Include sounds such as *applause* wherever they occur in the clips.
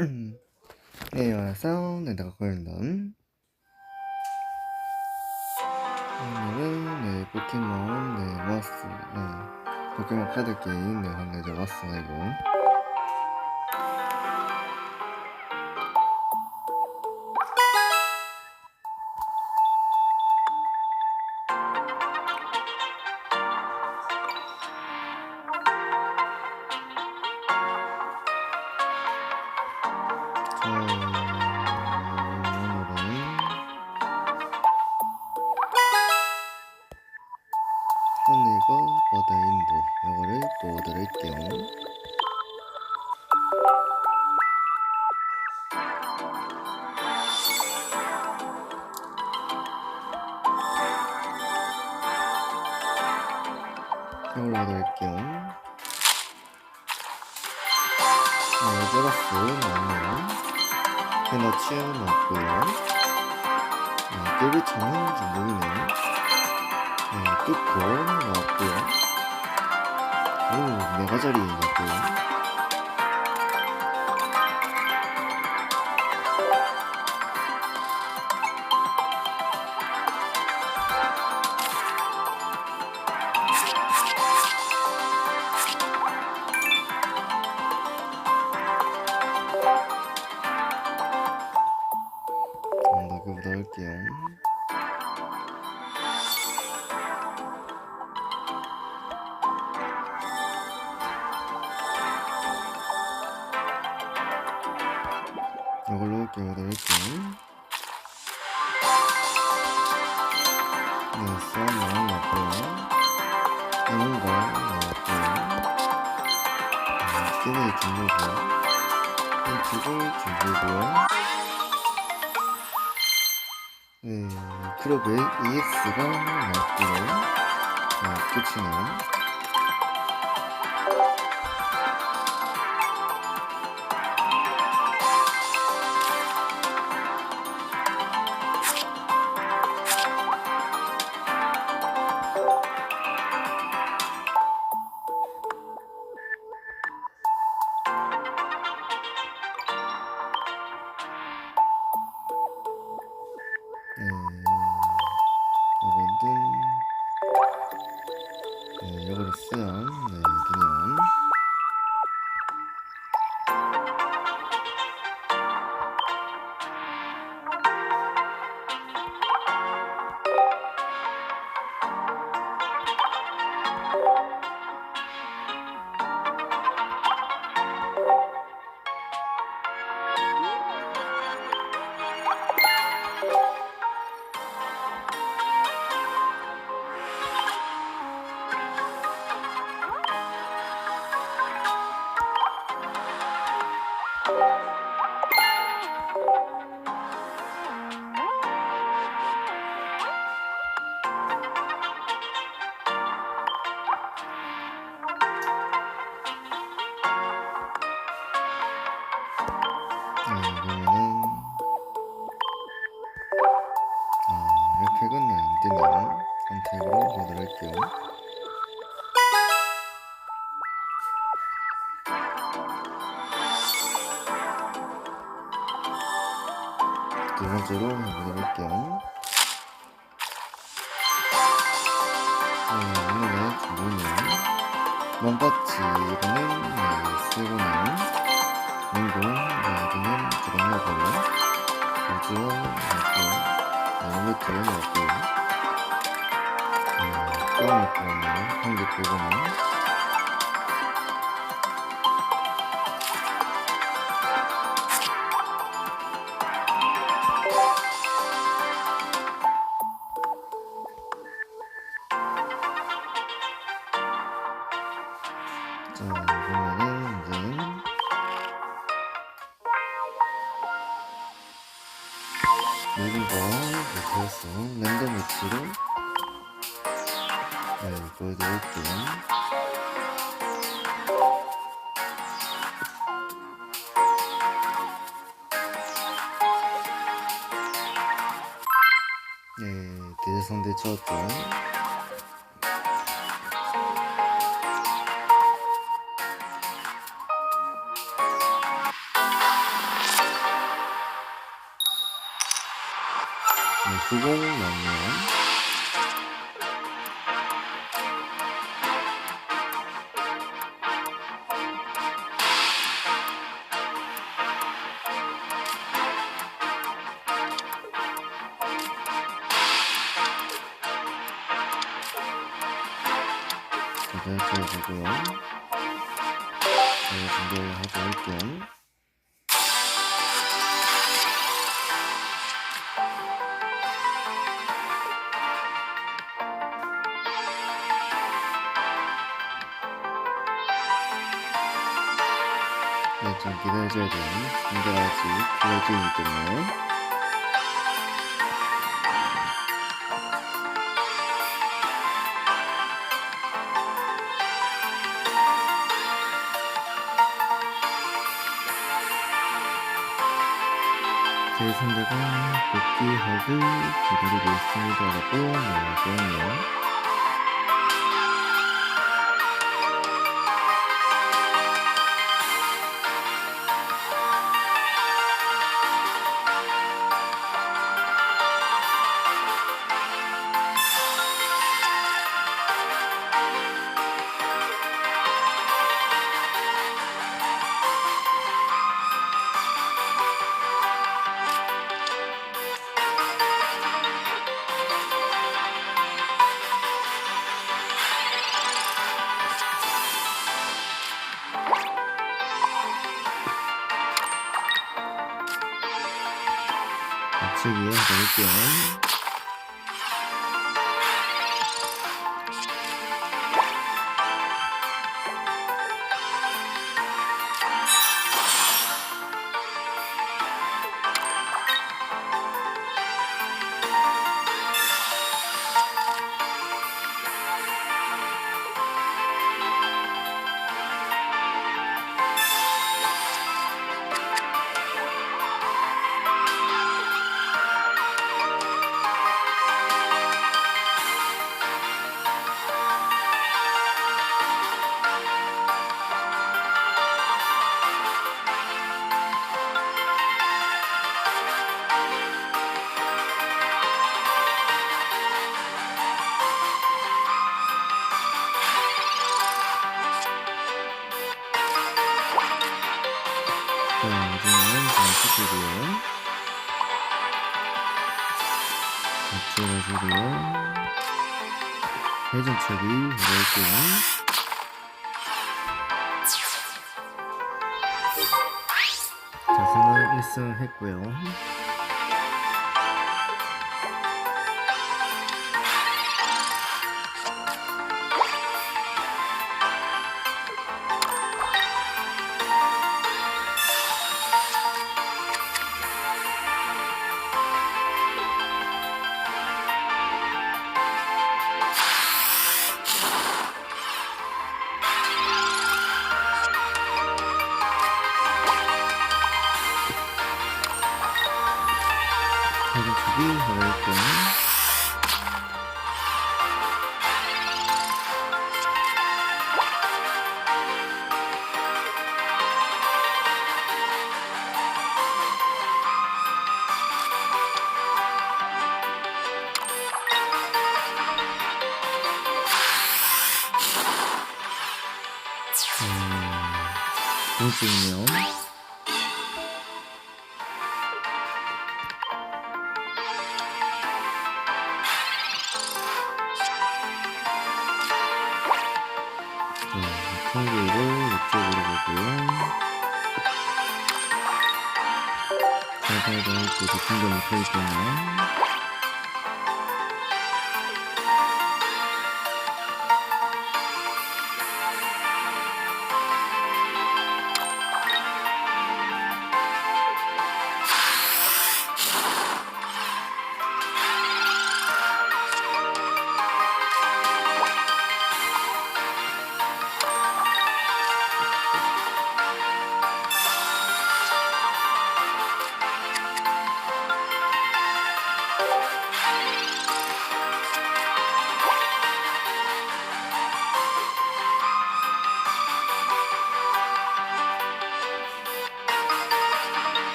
*clears throat* 네. 네, 내가 고현던. 오늘은, 네, 포켓몬, 네, 모아스, 네, 포켓몬 카드 게임, 네, 한 가지 왔어요, 이거. 보여드릴게요. 이걸로 보여드릴게요. 네, 플러스 나오네요. 페너츠 나왔고요. 네, 깨비창은 좀 보이네요. 네, 뚜코 나왔고요. 오, 메가자리 그보다 할게요. 이걸로 할게요. 할게요. 네, 썸은 나왔고요. 이런 거 나왔고요. 네, 끼니 준비고요. 펜치고 준비고요. 네, 클럽의 EX가 나왔고요. 자, 끝이네요. 아, 웹팩은 네, 안 되네요. 선택으로 보도록 할게요. 두 번째로 해보도록 할게요. 네, 오늘의 주문은 이거는 네, 쓰고는 민공 나중엔 드럼하고요 우주 나고 나무트 나고 꽝을 뽑았네요. 한개 뽑으면 자 완성돼 쳤죠. 네, 수공 나면 그럴 중이기 때문에. 제 상대가 복귀하길 기다리고 있습니다라고 말하고요. 맞추기에 넣을 자, 선을 1승 했고요. 음, 공중이요.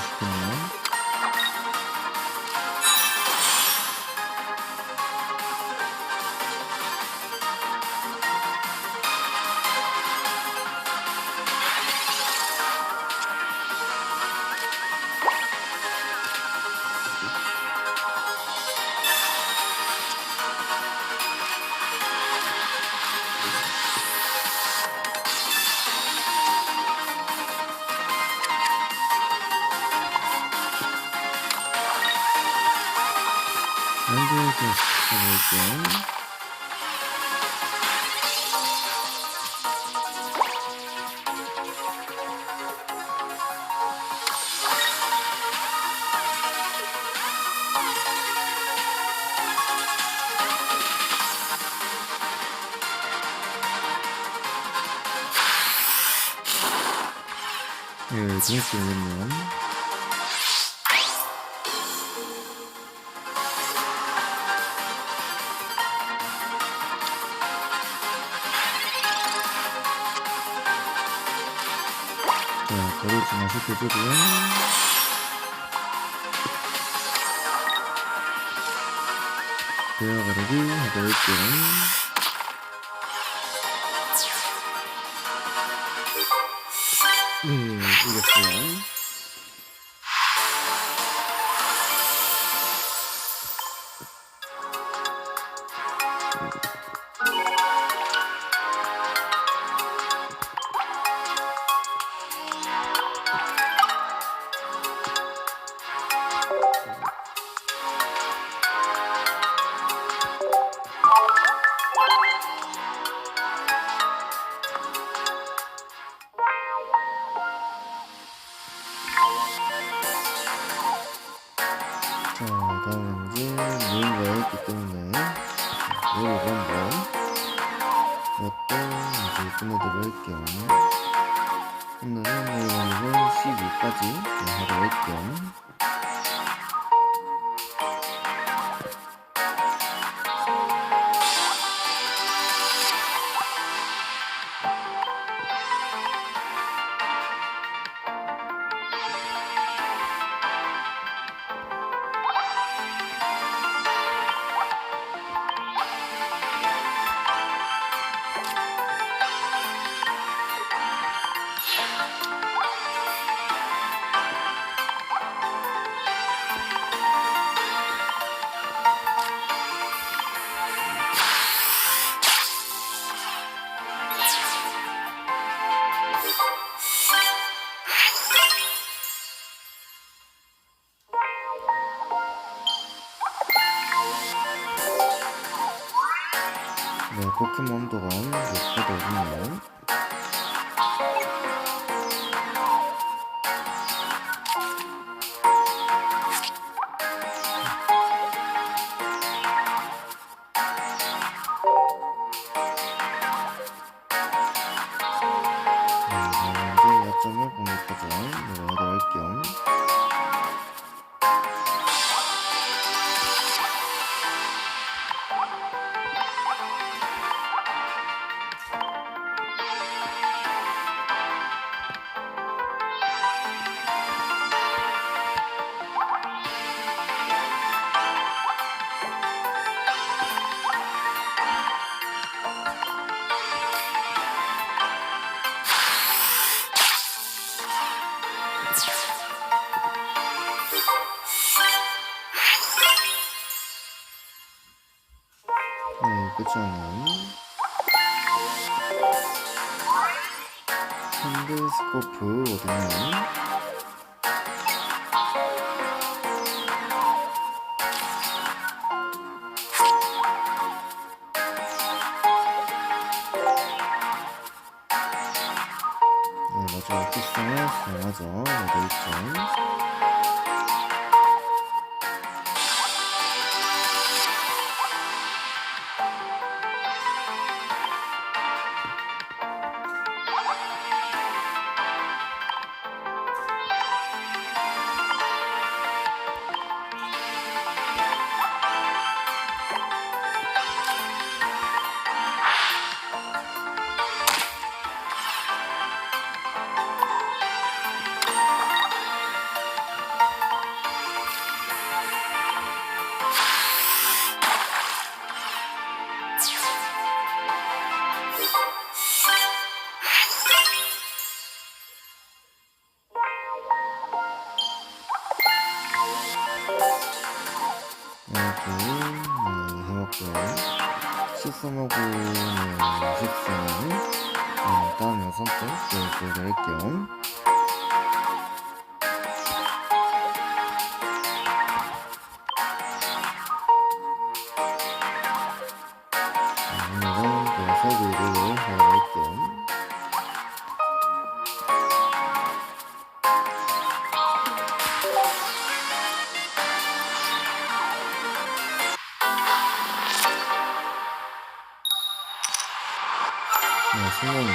네, 연결해서 가볼게요. 예, 재밌게 보겠네요. 거리 진화시켜주고요. 대화 가르기 하고 있고요. 네, 이겼어요. 자, 다음은 이제 모임가 있기 때문에 모임을 한번 몇번 이제 끝내도록 할게요. 오늘은 모임을 12까지 하도록 할게요. 포켓몬 도감 몇개더 오네요. 네, 다음은 이제 야점을 공략하죠. 내려가도록 할 핸드스코프거든요. 그 서비를 하러 갈게요. 네, 성공이면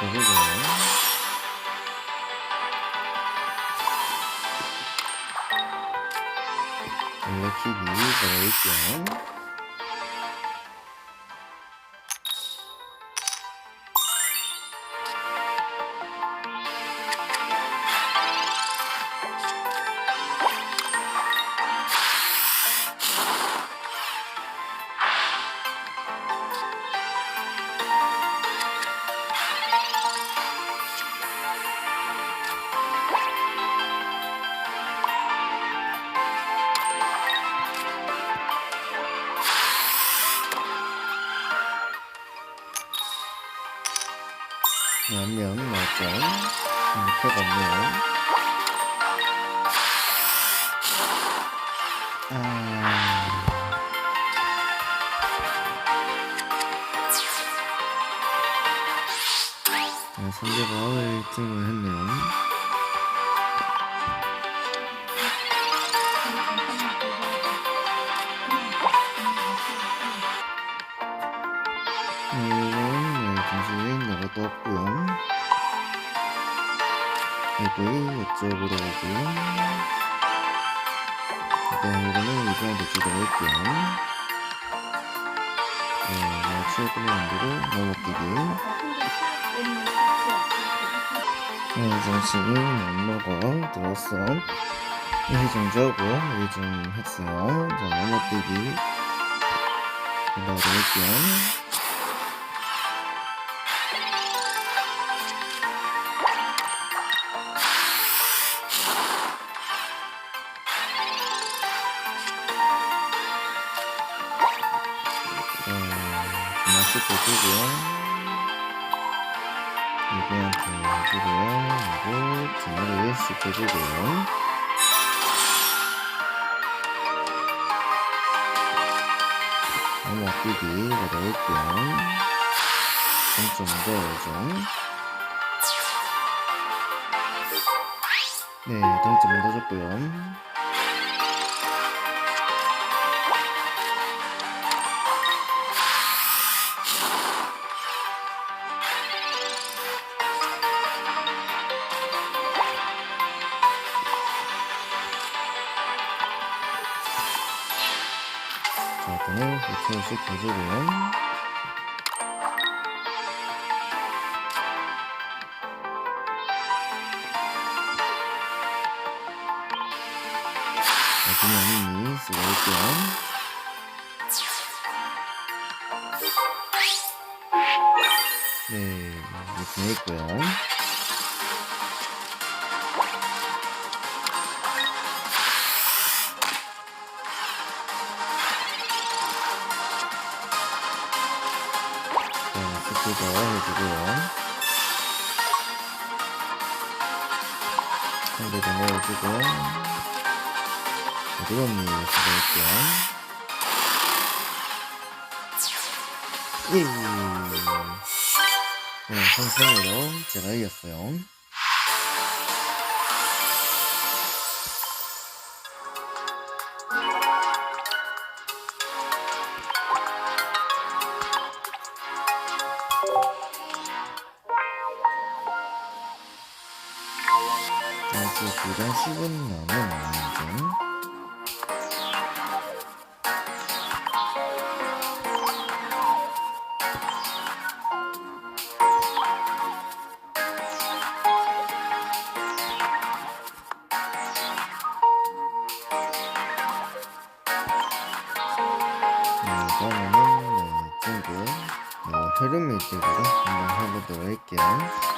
보고요. 올려키기 걸어올게요. 안면 나왔죠. 이렇게 없네요. 아... 네, 상대가 1등을 했네요. 이거이 이쪽으로 오고요. 일단 이거는 이번에도 주도할게요. 네, 이거 최근에 만들고 넘어뛰기. 네, 정식이 엄마가 들었어. 이좀 자고 이좀 했어요. 자, 넘어뛰기. 바로 할게요. 이분한테 해주고요. 그리고 전화를 시켜주고요. 너무 넣을게요. 점점 넣어야죠. 네, 동점 넣어줬고요. 일단은 2천원씩 해주고요. 자, 그냥 언니 쓰고 올게요. 네, 이렇게 했고요. 해주고요. 더 넣어주고, 어디갔니? 수고할게요. 예! 네, 성승으로 제가 이겼어요. 아직 두장 씹은 나는 아닌데. 네, 친구 어, 헤르메이트로 한번 해보도록 할게요.